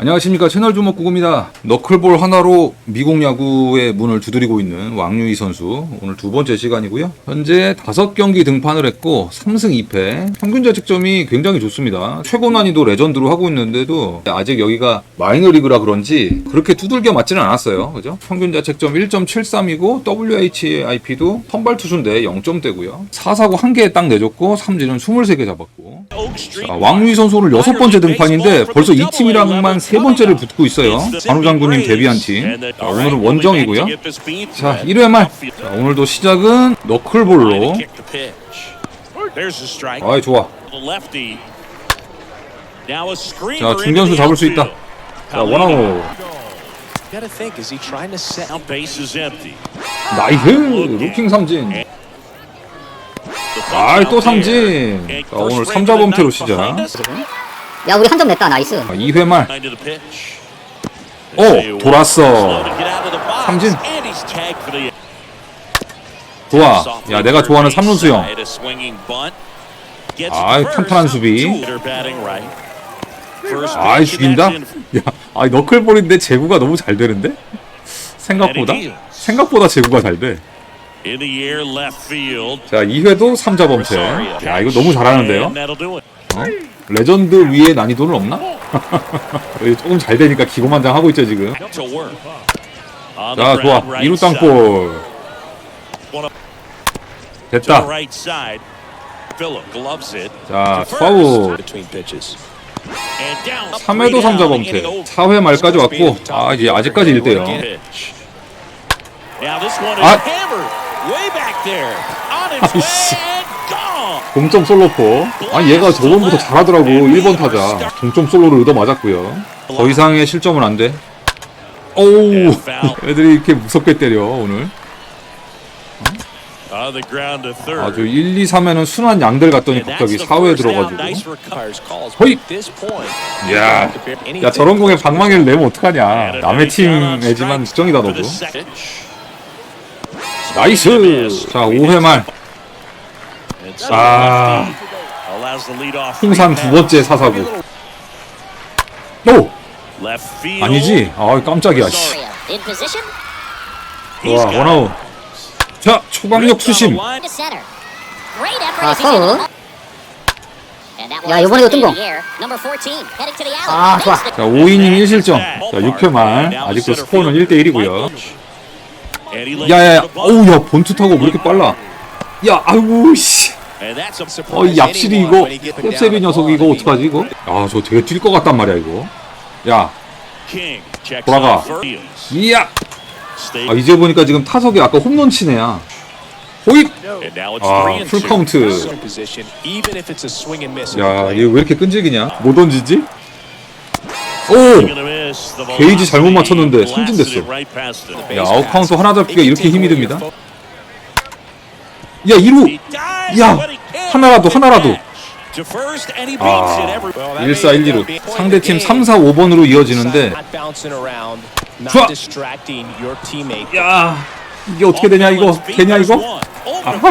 안녕하십니까 채널 주먹구구입니다. 너클볼 하나로 미국 야구의 문을 두드리고 있는 왕유희 선수 오늘 두 번째 시간이고요. 현재 다섯 경기 등판을 했고 3승 2패 평균 자책점이 굉장히 좋습니다. 최고 난이도 레전드로 하고 있는데도 아직 여기가 마이너리그라 그런지 그렇게 두들겨 맞지는 않았어요. 그죠? 평균 자책점 1.73이고 WHIP도 선발 투수인데 0점대고요. 4사구 1개 딱 내줬고 삼진은 23개 잡았고 자, 왕유희 선수 오늘 여섯 번째 등판인데 벌써 이 팀이랑만 세 번째를 붙고 있어요. 한우 장군님 데뷔한 팀. 자, 오늘은 원정이고요. 자, 1회 말. 자, 오늘도 시작은 너클볼로. 아이 좋아. 자, 중견수 잡을 수 있다. 자, 원아웃. 나이스 루킹 삼진. 아이 또 삼진. 자, 오늘 3자 범퇴로 시작. 야 우리 한 점 냈다 나이스 자, 2회 말. Into the pitch. 오 돌았어. 삼진. 좋아. 야 내가 좋아하는 삼루 수영. 아이, 탄탄한 수비. 아이 죽인다. 야, 아이 너클볼인데 제구가 너무 잘 되는데? 생각보다 생각보다 제구가 잘 돼. 자 2회도 3자 범퇴. 야 이거 너무 잘하는데요. 어? 레전드 위에 난이도는 없나? 조금 잘 되니까 기고만장 하고 있죠 지금. 자 좋아 ground, right 2루 side. 땅볼 됐다. 자 파울. Between pitches. And down. 3회도 3자 범퇴. 4회 말까지 왔고 아 이제 아직까지 1대요. Pitch. Now this one is 아. 아이씨. 동점 솔로포. 아 얘가 저번부터 잘하더라고 1번 타자. 동점 솔로를 얻어 맞았고요. 더 이상의 실점은 안 돼. 오우 애들이 이렇게 무섭게 때려 오늘. 아주 1, 2, 3회는 순한 양들 갔더니 갑자기 the 4회에 first down. 들어가지고. 허이! 야, 야 저런 공에 방망이를 내면 어떡하냐. 남의 strike 특정이다 for 너도. 나이스. 자 5회 말 아. 통산 두 번째 사사구. 오. 아니지. 아 깜짝이야. 씨. Got 원아웃. 자 초강력 수심. 아, that 야, one 이번에도 is in 뜬공. the air. Number 14 heading to the alley. 아, 좋아. 자 5이닝 1실점. 자 6회 말 아직도 스코어는 1대 1이고요. 야야야. 어우 야 본투 타고 왜 이렇게 빨라? 야 아이고 씨. 어, 이 얍실이 이거, 셉셉이 녀석 이거 어떡하지, 이거? 아, 저 되게 뛸 것 같단 말이야, 이거. 야, 돌아가. 이야! 아, 이제 보니까 지금 타석에 아까 홈런 치네야. 호입! 아, 풀 카운트. Some position, even if it's a swing and miss. 야, 얘 왜 이렇게 끈질기냐? 못 던지지? 오! 게이지 잘못 맞췄는데 삼진 됐어. 야, 아웃 카운트 하나 잡기가 이렇게 힘이 듭니다. 야, 2루! 야, 하나라도, 하나라도. 아, 1, 4, 1, 2루. 상대팀 3, 4, 5번으로 이어지는데, 좋아. 야, 이게 어떻게 되냐, 이거? 되냐, 이거?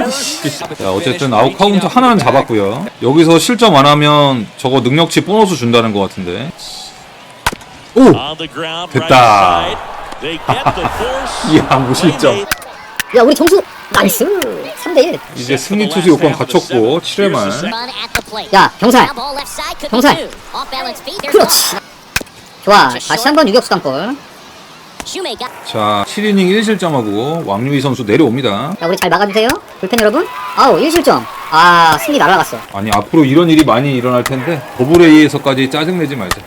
아씨. 자, 어쨌든 아웃 카운트 하나는 잡았고요. 여기서 실점 안 하면 저거 능력치 보너스 준다는 것 같은데. 오! 됐다. 이야, 무실점. 야 우리 점수 나이스 3대1 이제 승리 투수 요건 갖췄고 7회 말. 야 병살 병살. 그렇지 좋아 다시 한번 유격수 땅볼. 자, 7이닝 1실점하고 왕유희 선수 내려옵니다. 자 우리 잘 막아주세요 불펜 여러분 아우 1실점 아 승리 날아갔어 아니, 앞으로 이런 일이 많이 일어날 텐데 더블 A에서까지 짜증내지 말자.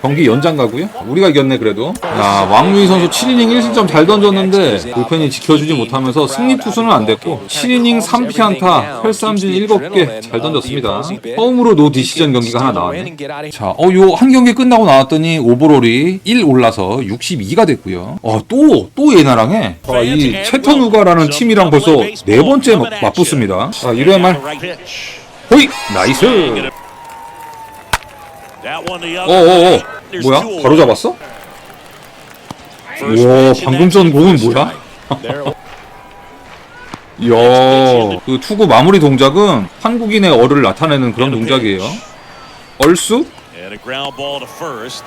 경기 연장 가고요. 우리가 이겼네 그래도. 야, 왕유희 선수 7이닝 1실점 잘 던졌는데 불펜이 지켜주지 못하면서 승리 투수는 안 됐고 7이닝 3피안타 8삼진 7개 잘 던졌습니다. 처음으로 노 디시전 경기가 하나 나왔네. 자, 어, 요 한 경기 끝나고 나왔더니 오버롤이 1 올라서 62가 됐고요. 어, 또, 또 얘나랑 해. 아, 이 채터누가라는 팀이랑 벌써 네 번째 맞- 맞붙습니다. 자, 1회 말, 호이! 나이스! 어어어. 뭐야? 바로 잡았어? 우와, 방금 전 공은 뭐야? 이야, 그 투구 마무리 동작은 한국인의 얼을 나타내는 그런 동작이에요. 얼쑤? And a ground ball to first.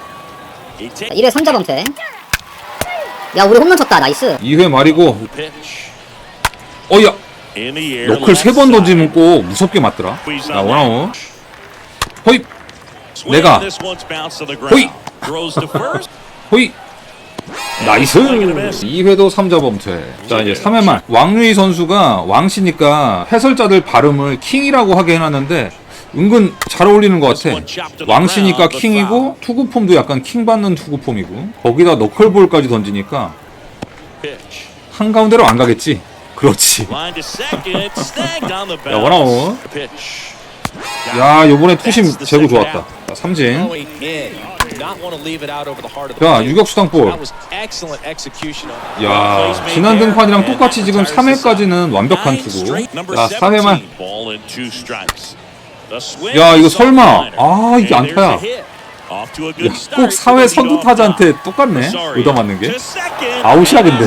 He 자, takes 1회 3자 범퇴. 야, 우리 홈런 쳤다. 나이스. 2회 말이고. 어야. 너클 세 번 던지면 꼭 무섭게 맞더라. 자 원아웃 Swing, 내가. 호이. 호이 나이스 2회도 3자 범퇴 자 이제 3회 말 왕유희 선수가 왕씨니까 해설자들 발음을 킹이라고 하게 해놨는데 은근 잘 어울리는 것 같아 왕씨니까 킹이고 투구폼도 약간 킹 받는 투구폼이고 거기다 너클볼까지 던지니까. 한가운데로 안 가겠지 그렇지 야. 원아웃. 야 요번에 투심 제구 좋았다 자, 삼진 plate. 유격수 that. 야 지난 등판이랑 똑같이 지금 3회까지는 완벽한 투구 자 4회 말 Ball and two strikes. The swing 야, 이거 설마. 아, 이게 안타야. 야, 꼭 for 4회 the 선두 타자한테. 똑같네 의도 맞는 게. 아웃이야, 근데.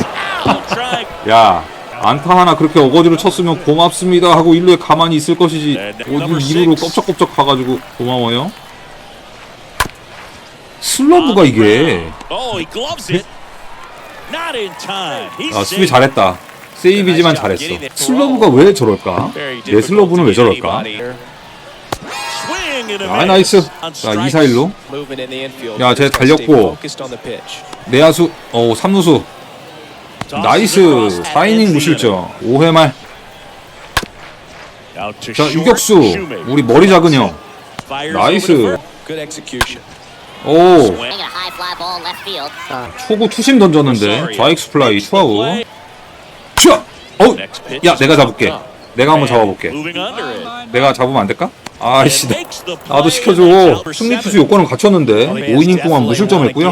야 안타 하나 그렇게 어거지로 쳤으면 고맙습니다 하고 1루에 가만히 있을 것이지 네, 네. 어디 Number 2루로 six. 껍적껍적 가가지고 고마워요 슬러브가 이게. Oh, 아 수비. 잘했다 세이비지만 잘했어 슬러브가 왜 저럴까 내 슬러브는 왜 저럴까 아. 나이스 자 strikes. 2사 1루 Movement in the infield. 야, 쟤 Just gotta stay 달렸고. 내야수 어 3루수 Tosses 나이스 across and 4이닝 ends the 무실점 5회 말 자. 유격수. 우리 머리 작은 형 나이스. 오. 자, 초구 투심 던졌는데 좌익수 플라이 투아웃. 슈! 어우 야 내가 잡을게. 내가 한번 잡아볼게. 내가 잡으면 안 될까? 아이씨 나도. 시켜줘 승리 투수. 요건은 갖췄는데 Fans 5이닝 동안 무실점했고요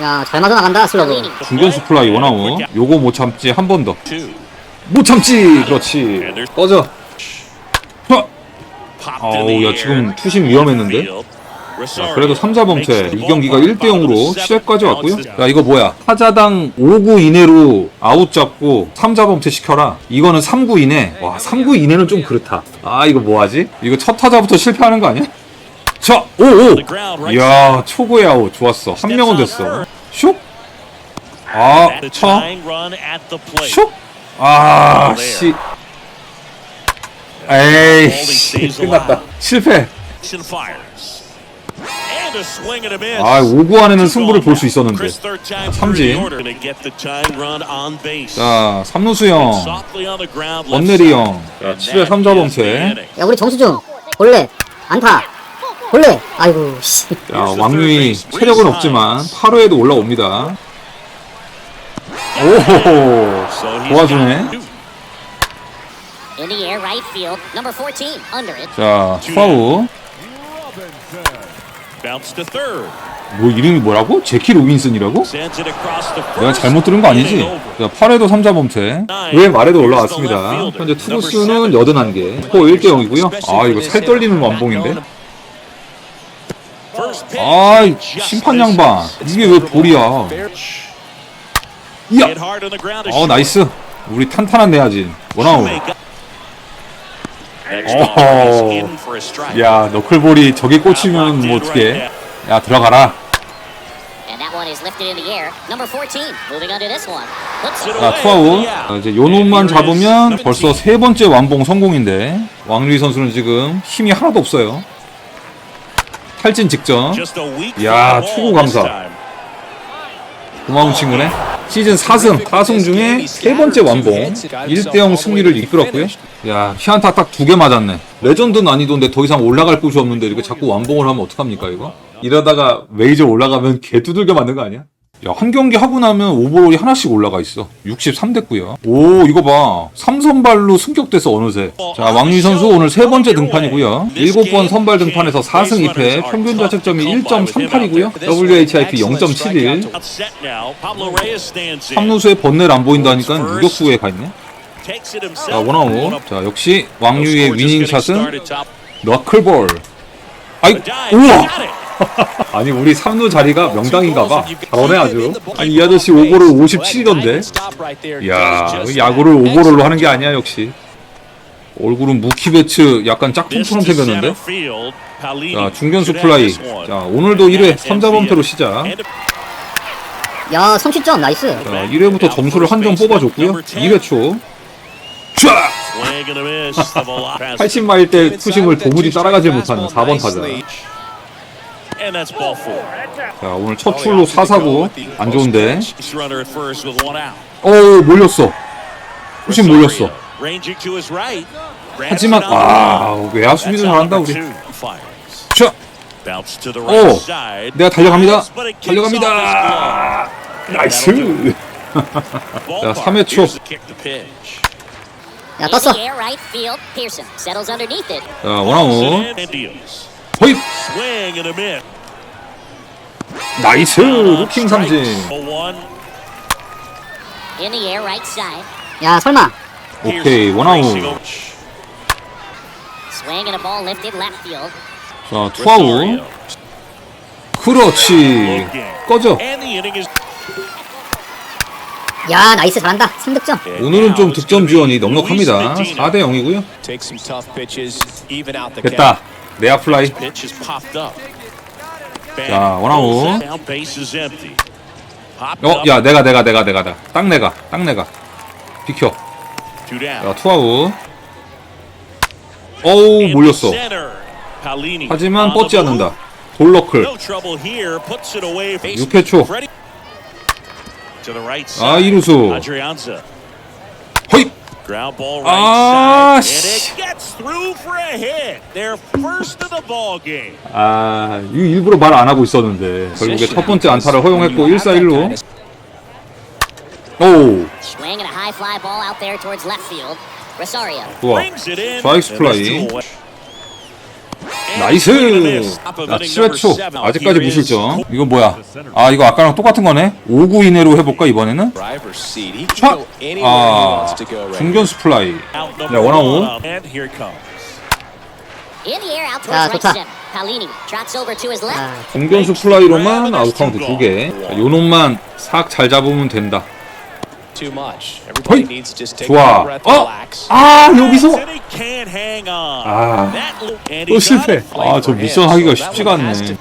야, 잘 맞아 나간다, 슬러브. Leading. 중견 수 플라이 원아웃 요거 못 참지 한 번 더 못. 참지 그렇지 꺼져 어우, 야. 지금 투심 위험했는데? 자, 그래도 3자 범퇴 이 경기가 ball 1대 0으로 seven. 7회까지 왔고요 야 이거 뭐야 타자당 5구 이내로 아웃 잡고 3자 범퇴 시켜라 이거는 3구 이내 와 3구 이내는 좀 그렇다 아 이거 뭐하지? 이거 첫 타자부터 실패하는 거 아니야? 자 오 오 이야 초구의 아웃 좋았어 한 명은 됐어 슉? 아, plate. 슉? 아, 씨. 에이, 씨. 끝났다. 실패. 아, 5구 안에는 승부를 볼 수 있었는데. 삼진. 자, 삼루수 형, 원내리. 형. 자, And 7회 that 3자 is the 범퇴. 야, 우리 정수중. 볼래. 안타. 볼래. 아이고, 씨. 자, 왕유이 체력은 없지만 8회에도 올라옵니다. he's 도와주네. In the air, right field. Number 14, under it. 자, 투아우. Bounce to third. 뭐 이름이 뭐라고? 제키 로빈슨이라고? 내가 잘못 들은 거 아니지? 자, 8회도 3자 범퇴. 왜 말에도 올라왔습니다. 현재 투구수는 81개. 스코어 1대 0이고요. 아, 이거 살 떨리는 완봉인데? 아, Just 심판 양반. 이게 왜 볼이야? 이야! To 어, 나이스. 우리 탄탄한 내야지. 원아웃. Oh. strike. 야, 너클볼이 저기 꽂히면 뭐 어떡해. 야, 들어가라. And that one is lifted in the air. Number 14, moving under this one. Looks Sit 자, 투아웃. 이제 요 놈만 And here 잡으면 벌써 17. 세 번째 완봉 성공인데, 왕류이 선수는 지금 힘이 하나도 없어요. 탈진 직전. 야, this 감사. 고마운 친구네. 시즌 4승, 4승 중에 세 번째 완봉, 1대0 승리를 이끌었고요. 야, 희한타 딱 두 개 맞았네. 레전드 난이도인데 더 이상 올라갈 곳이 없는데 이렇게 자꾸 완봉을 하면 어떡합니까, 이거? 이러다가 메이저 올라가면 개 두들겨 맞는 거 아니야? 야, 한 경기 하고 나면 오버롤이 하나씩 올라가 있어. 63 됐고요. 오, 이거 봐. 3선발로 승격돼서 어느새. 자, 왕유희 선수 오늘 세 번째 등판이고요. 7번 선발 등판에서 4승 2패, 평균 자책점이 1.38이고요. WHIP 0.71. Set now. Pablo Reyes stands in. 3루수에 번뇌를 안 보인다니까 유격수에 가 있네. 자. 원아웃. 자, 역시 왕유의 위닝샷은. 너클볼. 아이. 우와! It. 아니, 우리 3루 자리가 명당인가 봐. 잘하네, 아주. 아니, 이 아저씨 오버롤 57이던데. 이야, 야구를 오버롤로 하는 게 아니야, 역시. 얼굴은 무키베츠 약간 짝퉁처럼 생겼는데. 자, 중견수 플라이. 자, 오늘도 1회 And 3자 범퇴로. 시작. 야, 성취점 나이스. 자, 1회부터 점수를 한 점 뽑아줬고요. 2회 초. 쫙! swing and a miss. The velocity. 80마일 대 푸싱을 도무지 따라가지 못하는 4번 타자. And that's ball four. 자, 오늘 첫 출로 4사구. 안 좋은데. Base runner at first with one out. 어, 몰렸어. 푸싱 몰렸어. Ranging to his right. 하지만, 아, 외야 수비도 잘한다, 우리. 자, Bounce to the 오, right side. 내가 달려갑니다. But it kicks off his 달려갑니다. 나이스. 자, 3회 초. Here's the kick to pitch. 야, 떴어. the air, right field. Pearson settles underneath it. 자, 원아웃. And deals. Miss. 나이스! 루킹 삼진. 0-1. In the air, right side. 야, 설마. 오케이, 원아웃. 자, 투아웃. 그렇지. 꺼져. 야, 나이스 잘한다. 3득점. 오늘은 좀 득점 지원이 넉넉합니다. 4대 0이고요. Take some tough pitches, even out the 됐다. 내야 플라이. pitch is popped up. 자, 원아웃. Now base is empty. Popped 어, up, 야, 내가, 내가, 내가, 내가, 내가. 딱 내가, 딱 내가. 비켜. two down. 자, 투아웃. 어우, 몰렸어. 하지만 뻗지. 않는다. 돌러클. No trouble here. Puts it away. Base 6회 초. Freddie. To the right 아, side. 이루수. Adrianza. Ground ball 아, right side. And 씨. it gets through for a hit. Their first of the ball game. 아, 이거 일부러 말 안 하고 있었는데. 결국에 첫 번째 안타를 허용했고 1사 1루. 오, Swing and a high fly ball out there towards left field. Rosario. 좋아. Brings it in. that's 플라이. 나이스! inning 7회 number 초. 아직까지 무실점. 이거 뭐야? 아, 이거 아까랑 똑같은 거네? 5구 이내로 해볼까, 이번에는? he 아, wants to go right 중견수 플라이. out 자, number 원아웃. 자, 좋다. 아, 중견수 플라이로만 아웃카운트 2개. 요 놈만 삭잘 잡으면 된다. Too much. Everybody 허이! needs to just take 좋아. a breath, 어? relax. 아, 여기서! And he can't hang on. 아. That look- and 또 he got 실패. 아, 저 미션 하기가 쉽지가 않네.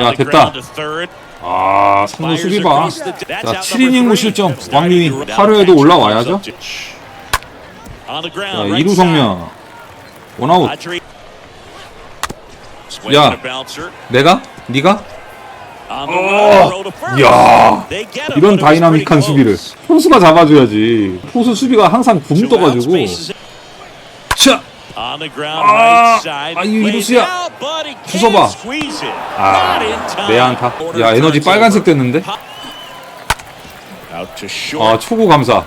야, 됐다. 아, 3루 수비 봐. Fires across the- 자, That's out 7이닝 number 무실점. Down 8회에도 back. 올라와야죠. 자, ground, right 2루 side. 성명. 원아웃. 야. 내가? 네가? 야, 이런 다이나믹한 수비를. 포수가 잡아줘야지. 포수 수비가 항상 outs, 떠가지고. ground, 아, right side. 아, 이 Lays 이루수야. out, but he can't 주워봐. 아. 내 안타. 야, 에너지 빨간색. 됐는데? 아. 초구 감사.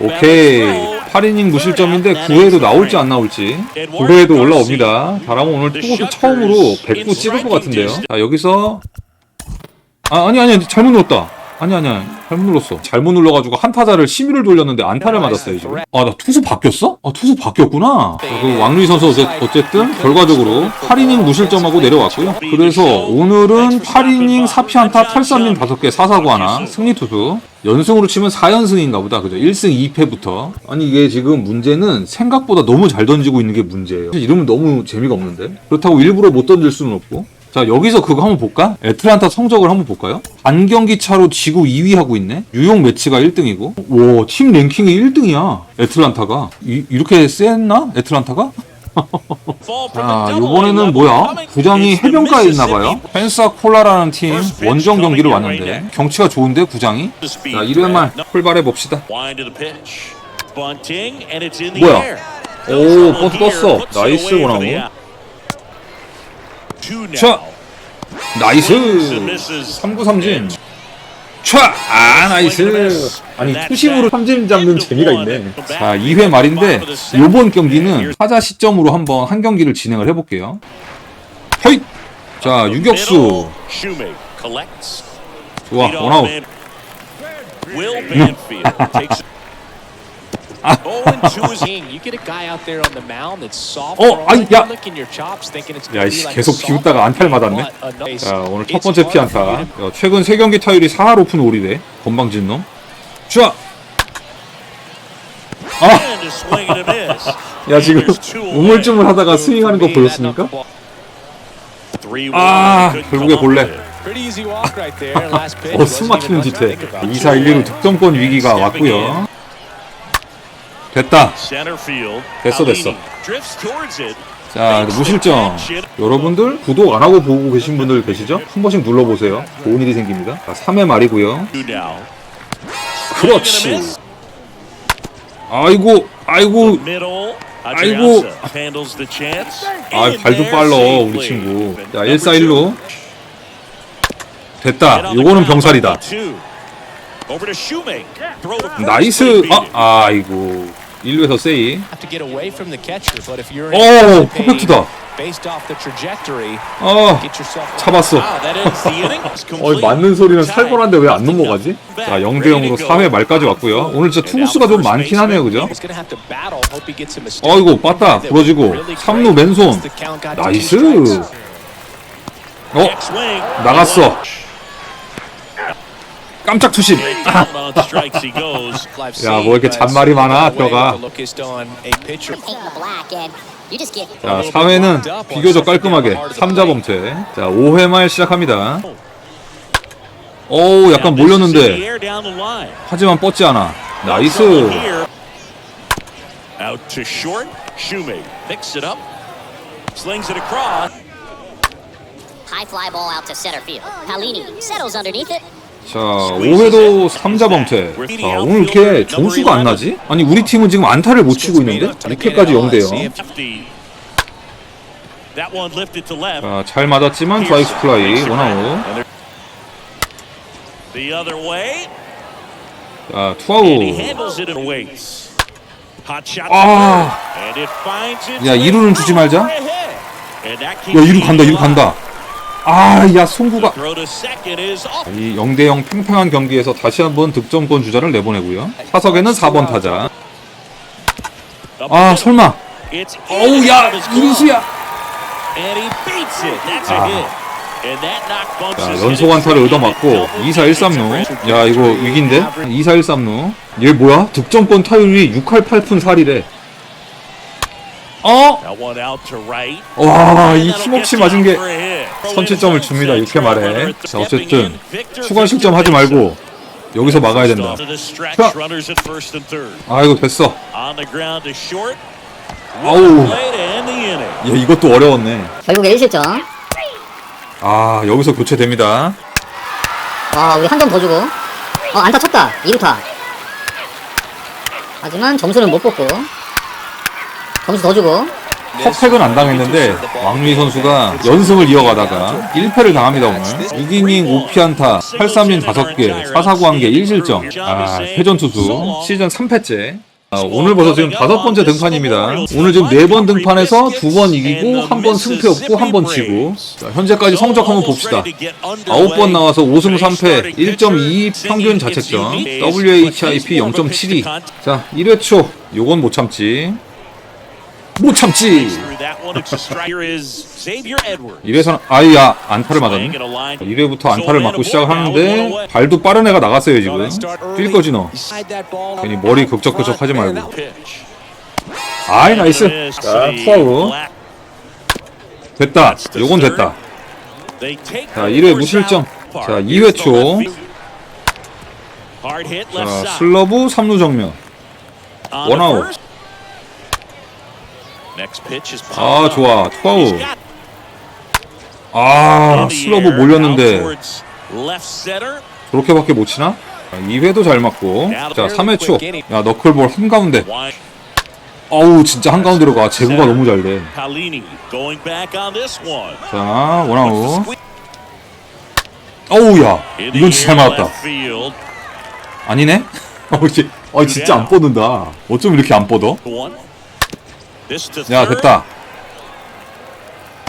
오케이. balance throw. 8이닝 무실점인데 9회에도 나올지 안 나올지. 9회에도 올라옵니다. 잘하면 오늘 투구수 처음으로 100구 찍을 것 같은데요. 자, 여기서. 아, 아니, 아니, 잘못 눌렀다. 아니, 아니, 아니, 잘못 눌렀어. 잘못 눌러가지고 한 타자를 심의를 돌렸는데 안타를 맞았어요, 지금. 아, 나 투수 바뀌었어? 아, 투수 바뀌었구나. 자, 그 왕루이 선수 어쨌든 결과적으로 8이닝 무실점하고 내려왔고요. 그래서 오늘은 8이닝 4피안타 탈삼진 5개 4사구 하나 승리 투수. 연승으로 치면 4연승인가 보다. 그죠? 1승 2패부터. 아니, 이게 지금 문제는 생각보다 너무 잘 던지고 있는 게 문제예요. 이러면 너무 재미가 없는데. 그렇다고 일부러 못 던질 수는 없고. 자, 여기서 그거 한번 볼까? 애틀란타 성적을 한번 볼까요? 반 경기 차로 지구 2위 하고 있네? 뉴욕 매치가 1등이고. 와, 팀 랭킹이 1등이야. 애틀란타가. 이, 이렇게 셌나? 애틀란타가? 자, 요번에는 뭐야? 구장이 해변가에 있나봐요. 펜사 콜라라는 팀 원정 경기를 왔는데 경치가 좋은데 구장이? 자, 1회 말 출발해 봅시다. 뭐야? 오, 버스 떴어. 나이스, 원아웃. the out. Two now. 자, 나이스. Swings and misses. 3구 삼진. 촤! 아, 나이스. 아니, 투심으로 삼진 잡는 재미가 있네. 자, 2회 말인데, 요번 경기는 타자 시점으로 한번 한 경기를 진행을 해볼게요. 허잇! 자, 유격수. 좋아, 원아웃. 어, 아이, 야. 야, 이씨, 계속 비웃다가 안타를 맞았네. 자, 오늘 첫 번째 피안타. 야, 최근 3경기 타율이 4할 오픈 올이래. 건방진 놈. 촤! 아! 야 지금. 우물쭈물 하다가 스윙하는 거 보였습니까? 아 결국에 볼래. 어 숨 막히는 뒤태 2사 1, 2로 득점권 위기가 왔고요. 됐다. 됐어, 됐어. 자 무실점. 여러분들 구독 안 하고 보고 계신 분들 계시죠? 한 번씩 눌러보세요. 좋은 일이 생깁니다. 자 3회 말이고요. 그렇지. 아이고 아이고. 아이고. 아 빨라 a 우리. 친구. 자 Number 1사 1로 됐다. 요거는 병살이다. 나이스. 아 아이고 1루에서 세이. 오 퍼펙트다. 어 yourself 잡았어. 어. 맞는 소리는. 살벌한데 왜 안 넘어가지? 자 0대 Ready 0으로 to go. 4회 말까지 왔고요. 오늘 진짜 투구수가 좀 많긴 하네요, 그죠? 어이구 빠따 부러지고 Really 3루 great. 맨손 나이스. 어. 나갔어. 깜짝 투심. 야, 뭐 이렇게 잔말이 많아, 뼈가. 자 4회는 비교적 깔끔하게 3자 범퇴. 자 5회 말 시작합니다. 오 약간 몰렸는데. 하지만 뻗지 않아. 나이스. Here. Out to short. Shoemake picks it up. Slings it across. high fly ball out to center field. Palini settles underneath it. 자 5회도 3자 범퇴. 자 오늘 이렇게 점수가 안 나지? 아니 우리 팀은 지금 안타를 못 치고 있는데 6회까지 0대 0. Lefty. That one lifted to left. 자잘 맞았지만 좌익수 플라이 원아웃. 자 투아웃. handles it and waits. Hot shot. 아. And it finds its 야, way 이루는 주지 말자. 야 keeps 이루 간다 the 이루 간다. 아야 송구가. 이 0대0 팽팽한 경기에서 다시 한번 득점권 주자를 내보내고요. 타석에는 4번 타자. 아 설마. 어우 야 a 아. 자 연속 안타를 얻어맞고 double 2사 1 digits. 3루. 야 이거 위기인데? 2사 1 3루. 얘 뭐야? 득점권 타율이 6할 8푼 4리래. 어? 와, 이 get 맞은 게. 선취점을 줍니다. 6회 말에. 자 어쨌든 추가 실점 하지 말고 여기서 막아야 된다. 자. 아 이거 됐어. 아우. 야 이것도 어려웠네. 결국에 1실점. 아 여기서 교체됩니다. 와, 우리 한 점 더 주고. 어, 안타 쳤다. 2루타. 하지만 점수는 못 뽑고. 점수 더 주고. 컵팩은 안 당했는데 왕미 선수가 연승을 이어가다가 1패를 당합니다 오늘. 6이닝 5피안타 8삼진 5개 4사구 1개 1실점. 아 패전투수. 시즌 3패째. 아, 오늘 벌써 지금 다섯 번째 등판입니다. 오늘 지금 네 번 등판해서 두 번 이기고 한 번 승패 없고 한 번 지고. 자, 현재까지 성적 한번 봅시다. 9번 나와서 5승 3패 1.22 평균 자책점. WHIP 0.72 자 1회 초. 요건 못 참지 못 참지. 1회서는 아이야 안타를 맞았네 at a line. 1회부터 안타를 맞고 시작을 하는데 발도 빠른 애가 나갔어요 지금 뛸 거지 너 괜히 머리 극적극적 하지 말고. 아이 나이스 자 투아웃 됐다 요건 됐다 자 the 1회 first 무실점. 자 Here's 2회 the 초 자. 슬러브 3루 정면 원아웃. the first. Next pitch is 아. 좋아 투아웃 아 슬러브 몰렸는데. 그렇게밖에 못 치나? 자, 2회도 잘 맞고 자 3회 초야 너클볼 한가운데. 어우 진짜 한가운데로 가 제구가 너무 잘돼. 자 원아웃 어우야 이건 진짜 잘 맞았다. 아니네? 어, 어, 진짜 안 뻗는다. 어쩜 이렇게 안 뻗어? 야. 됐다.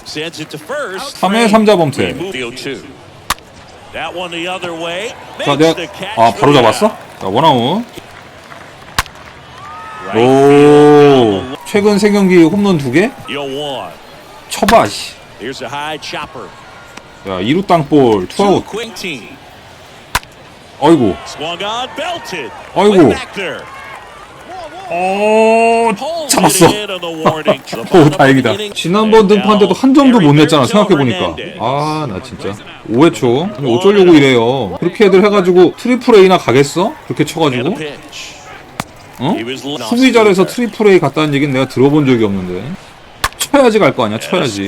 Sends it to first. 3회 3자 범퇴. Remove the 0-2. That one the other way. 자, 내가, 아, 바로 잡았어? 자, 원아웃. 오, 최근 세 경기 홈런 두 개? Yo one. 쳐봐, 씨. 자, 2루 땅볼, 투아웃. 어, it in 오, of the 다행이다. 지난번 등판 때도 한 점도 못 냈잖아, 생각해보니까. 아, 나 진짜. 5회초. 어쩌려고 이래요. 그렇게 애들 해가지고 트리플 A나 가겠어? 그렇게 쳐가지고? 어? He was left. 수비 잘해서 트리플 A 갔다는 얘기는 내가 들어본 적이 없는데. 쳐야지 갈 거 아니야, 쳐야지.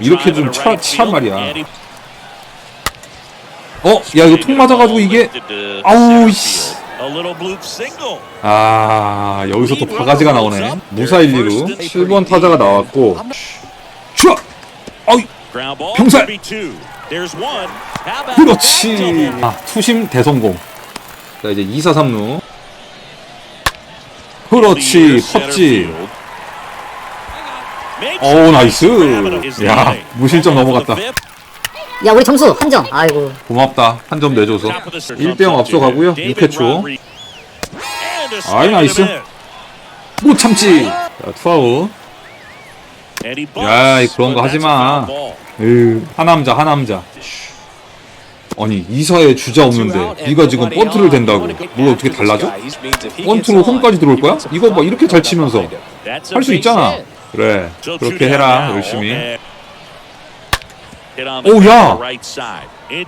이렇게 좀차 field. 말이야. 어? 야, 이거 통 맞아가지고 이게. 아우, 씨. 아, 여기서 또 바가지가 나오네. 무사 1, 2루. 7번 타자가 나왔고. 슈아! 어이. 병살! 그렇지. 아, 투심 대성공. 자, 이제 2사 3루. 그렇지, 펍지. 오, 나이스. 야, 무실점 넘어갔다. 야 우리 점수 한 점 아이고 고맙다. 한 점 내줘서. 1대0 앞서가고요. 6회 초. 아이, 나이스. 못 참지. 자, 투아웃. 야, 이 그런 거 하지 마. 으, 하남자, 하남자. 아니, 이사에 주자 없는데 네가 지금 번트를 댄다고. 뭘 어떻게 달라져? 번트로 홈까지 들어올 거야? 이거 봐, 이렇게 잘 치면서. 할 수 있잖아. 그래, 그렇게 해라, 열심히. 오, 야!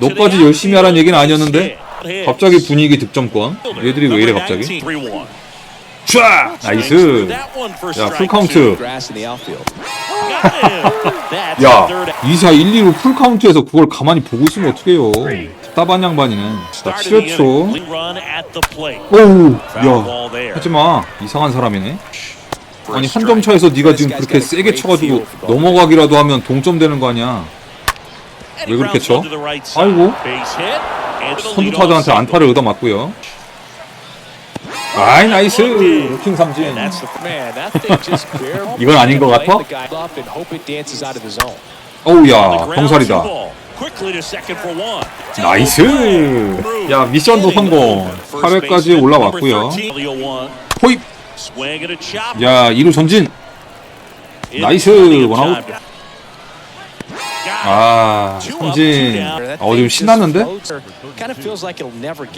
너까지 열심히 하라는 얘기는 아니었는데? 갑자기 분위기 득점권. 얘들이 왜 이래, 갑자기? 쫙! 나이스. 야, 풀카운트. 야, 2사 1, 2루 풀카운트에서 그걸 가만히 보고 있으면 어떡해요. 답답한 양반이네. 자, 7초. 오우, 야, 하지마. 이상한 사람이네. 아니, 한 점 차에서 네가 지금 그렇게 세게 쳐가지고 넘어가기라도 하면 동점 되는 거 아니야. 왜 그렇게 쳐? 아이고. 선두 타자한테 안타를 얻어맞고요. 아이, 나이스. 루킹 삼진. 이건 아닌 것 같아? 어우, 야, 병살이다. 나이스. 야, 미션도 성공. 8회까지 올라왔고요. 호입. 야, 2루 전진. 나이스. 원아웃. 아, 삼진. 어, 지금 신났는데?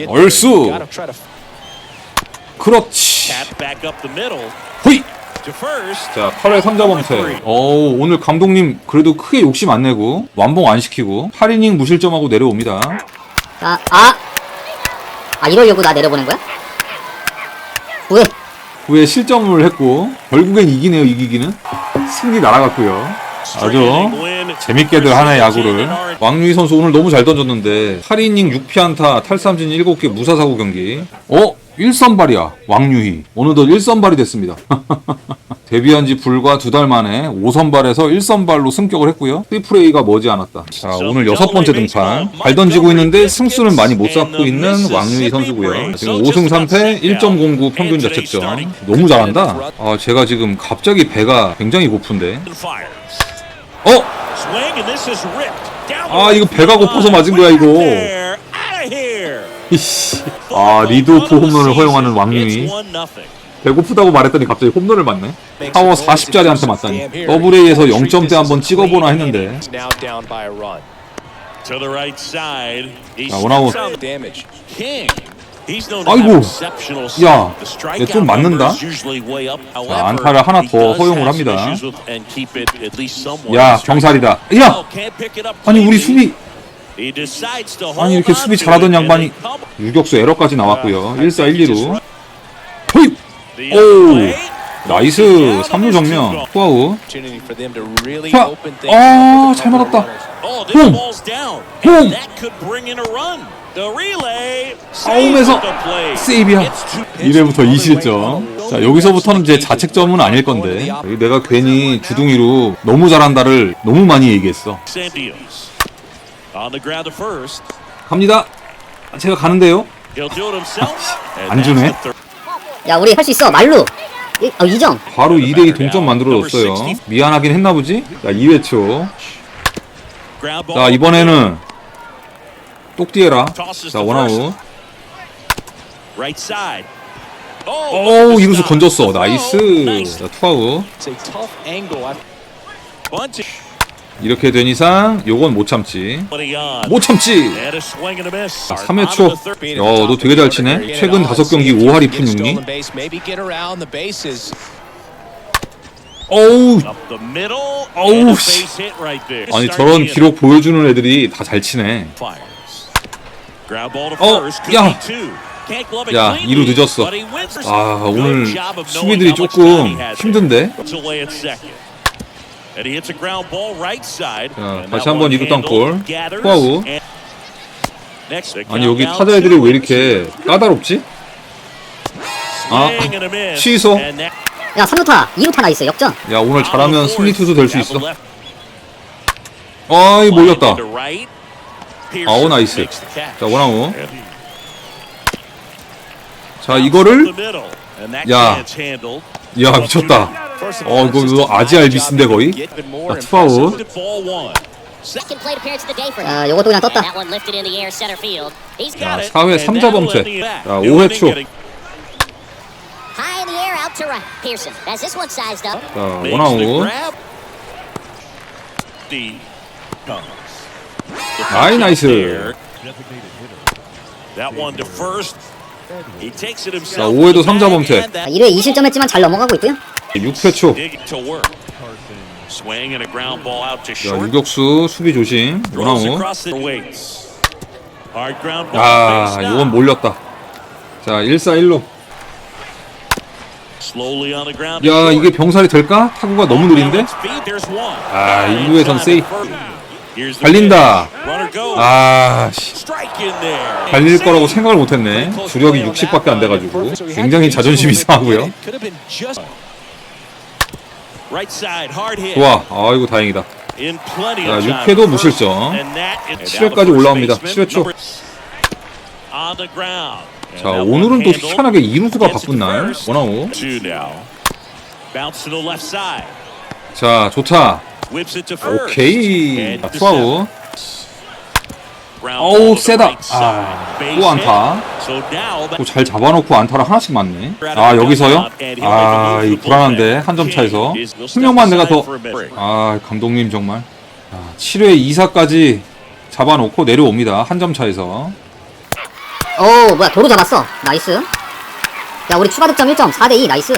얼쑤. 그렇지. 호잇. 자, 8회 3자 범퇴. 어우, 오늘 감독님 그래도 크게 욕심 안 내고 완봉 안 시키고 8이닝 무실점하고 내려옵니다. 아, 아! 아 이러려고 나 내려보낸 거야? 왜? 후에 실점을 했고 결국엔 이기네요, 이기기는. 승리 날아갔고요. 아주 재밌게들 하네 야구를. 왕유희 선수 오늘 너무 잘 던졌는데 8이닝 6피안타 탈삼진 7개 무사사구 경기. 어? 1선발이야 왕유희. 어느덧 1선발이 됐습니다. 데뷔한 지 불과 두 달 만에 5선발에서 1선발로 승격을 했고요. 트리플레이가 머지않았다. 자 오늘 여섯 번째 등판. 잘 던지고 있는데 승수는 많이 못 쌓고 있는 왕유희 선수고요. 지금 5승 3패 1.09 평균 자책점. 너무 잘한다. 아 제가 지금 갑자기 배가 굉장히 고픈데. 어? 아 이거 배가 고파서 맞은 거야 이거. 이씨. 아 리드오프 홈런을 허용하는 왕유희. 배고프다고 말했더니 갑자기 홈런을 맞네. 파워 40짜리한테 맞다니. 더블 A에서 0점대 한번 찍어보나 했는데. 자 원아웃. 아이고, 야, 얘좀 맞는다? 자, 안타를 하나 더 허용을 합니다. 야 병살이다. 야 아니 우리 수비 아니 이렇게 수비 잘하던 양반이 유격수 에러까지 나왔고요. 1사 1, 2루. 호입. 오 나이스 3루 정면 투아웃. 자, 아, 잘 맞았다. 홈! 홈! 아움에서 세이비야. 1회부터 2실점. 자, 여기서부터는 이제 자책점은 아닐 건데. 내가 괜히 주둥이로 너무 잘한다를 너무 많이 얘기했어. 갑니다. 제가 가는데요. 안 주네. 야 우리 할 수 있어 이, 어, 2점 바로 2대2 동점 만들어 줬어요. 미안하긴 했나 보지? 자, 2회 초. 자, 이번에는 똑띠에라. 자, 원아웃. 오, 이루수 건졌어. 나이스. 자, 투아웃. 이렇게 된 이상 요건 못 참지. 못 참지. And a swing and a miss. 3회 초. 야, 너 되게 잘 치네. 최근 다섯 경기 5할이 푼 6리. Maybe get around the bases. 어우. 어우, 씨. 아니 저런. 기록 보여주는 애들이 다 잘 치네. 어, 야. be two. Can't glove it 야, cleanly, 이루 늦었어. 아, 오늘 수비들이 조금 힘든데? 자, 다시 한번 one 이루 땅볼. the 아니 여기 타자 애들이 왜 이렇게 까다롭지? 아. 취소. 야 3루타 2루타 나이스 역전 야 오늘 잘하면 승리 투수 될 수 있어. 아이 몰렸다. 아우 나이스. 자 원아웃. 자 이거를 야. 야 미쳤다. 어 이거 이거 아지 알비스인데 거의. 자 투아웃. 야 요것도 그냥 떴다 자 got it. 4회 And 3자 that'll 범퇴. 자 New 5회 inning 초. 자 원아웃. 아이, 나이스. 자 himself. 5회도 3자 범퇴. And that 1회 2실점했지만 잘 넘어가고 있고요 6회 초. short. 유격수 수비 조심. 원아웃. 아 face 이건. 몰렸다. 자 1사 1루. Slowly on the ground. to 야 short. 이게 병살이 될까? 타구가 너무 느린데? 아, 일루에선 세이. 달린다. 아 씨. 달릴 거라고 생각을 못했네. 주력이 60밖에 안 돼가지고 굉장히 자존심이 상하고요. 좋아. 아이고 다행이다. 자, of time. 6회도 무실점. And that is 7회까지 올라옵니다. 7회 초. 자 오늘은 또. 희한하게 이루수가 바꾼날 first. 원아웃. 자 좋다. Whips it to first. 오케이. Ground 어우, 세다. right side. 아, Base 또 안타. 또 잘 잡아놓고 안타를 하나씩 맞네. 아 여기서요? 아 이 불안한데 한 점 차에서 한 명만 내가 더. 아 감독님 정말. 자, 7회 2사까지 잡아놓고 내려옵니다. 한 점 차에서. 오 뭐야 도로 잡았어 나이스 야 우리 추가 득점 1점 4대2 나이스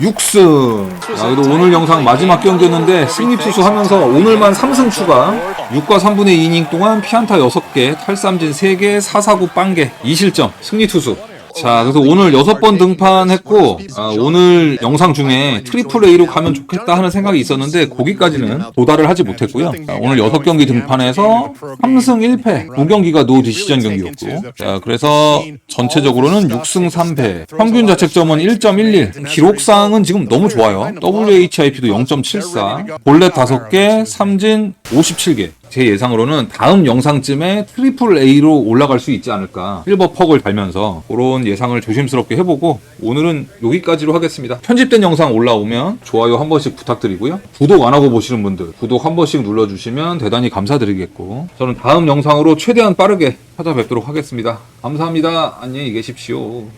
6승. 야, 그래도 오늘 영상 마지막 경기였는데 승리 투수 하면서 오늘만 3승 추가. 6과 3분의 2이닝 동안 피안타 6개, 탈삼진 3개, 4사구 빵개, 2실점. 승리 투수. 자, 그래서 오늘 6번 등판했고 아, 오늘 영상 중에 트리플 A로 가면 좋겠다 하는 생각이 있었는데 거기까지는 도달을 하지 못했고요. 자, 오늘 6경기 등판해서 3승 1패, 2경기가 노 디시전 경기였고 자, 그래서 전체적으로는 6승 3패, 평균 자책점은 1.11, 기록상은 지금 너무 좋아요. WHIP도 0.74, 볼넷 5개, 삼진 57개. 제 예상으로는 다음 영상쯤에 트리플 A로 올라갈 수 있지 않을까. 실버 퍽을 달면서 그런 예상을 조심스럽게 해보고 오늘은 여기까지로 하겠습니다. 편집된 영상 올라오면 좋아요 한 번씩 부탁드리고요. 구독 안 하고 보시는 분들 구독 한 번씩 눌러주시면 대단히 감사드리겠고 저는 다음 영상으로 최대한 빠르게 찾아뵙도록 하겠습니다. 감사합니다. 안녕히 계십시오.